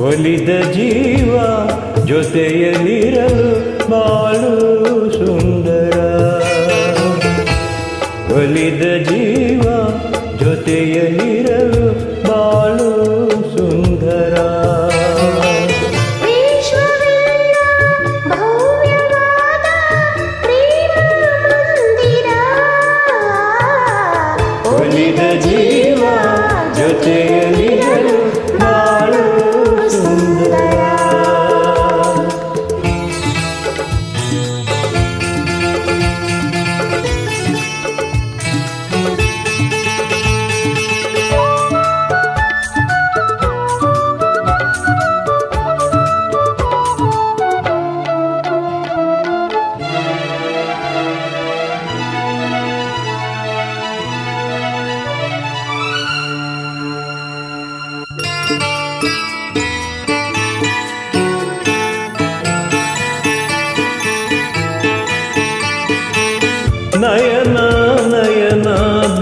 ಒಲಿದ ಜೀವ ಜೊತೆಯಲ್ಲಿರಲು ಬಾಳು ಸುಂದರ. ಒಲಿದ ಜೀವ ಜೊತೆಯಲ್ಲಿ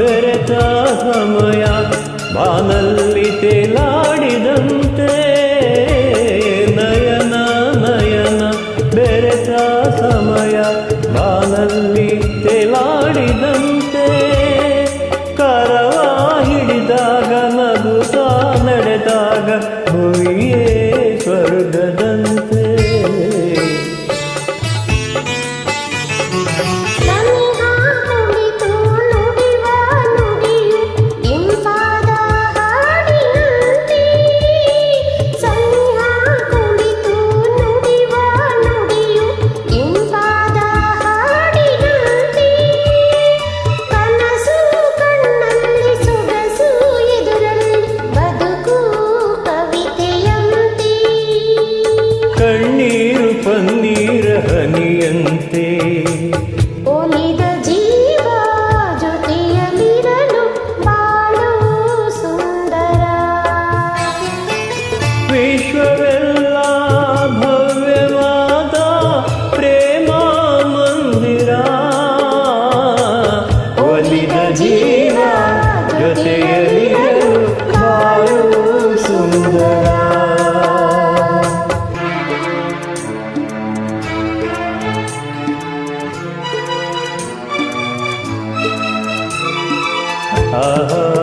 ಬೆರೆತ ಸಮಯ ಬಾನಲ್ಲಿ ತೇಲಾಡಿದಂತೆ ನಯನ ನಯನ ಬೆರೆತ ಸಮಯ ಬಾನಲ್ಲಿ ತೇಲಾಡಿದಂತೆ 若你。आहा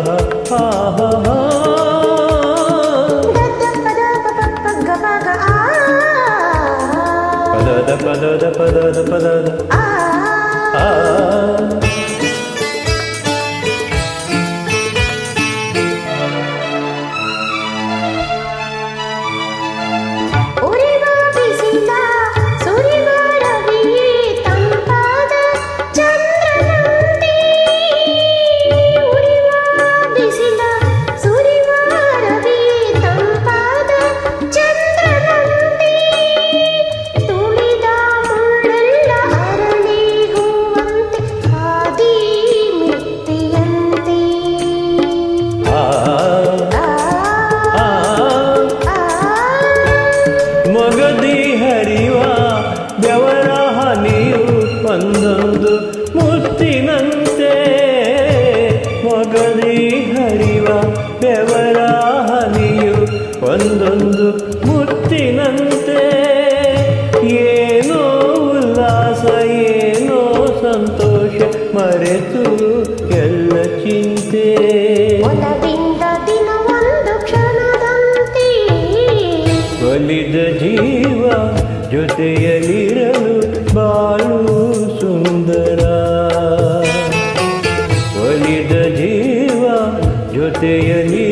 ಹರಿವ ಬೆವರ ಹನಿಯು ಒಂದೊಂದು ಮುತ್ತಿನಂತೆ. ಏನೋ ಉಲ್ಲಾಸ ಏನೋ ಸಂತೋಷ ಮರೆತು ಎಲ್ಲ ಚಿಂತೆ. ಒಲಿದ ಜೀವ ಜೊತೆಯಲ್ಲಿರಲು ಬಾಳು ಸುಂದರ. ಒಲಿದ ಜಯ ನೀ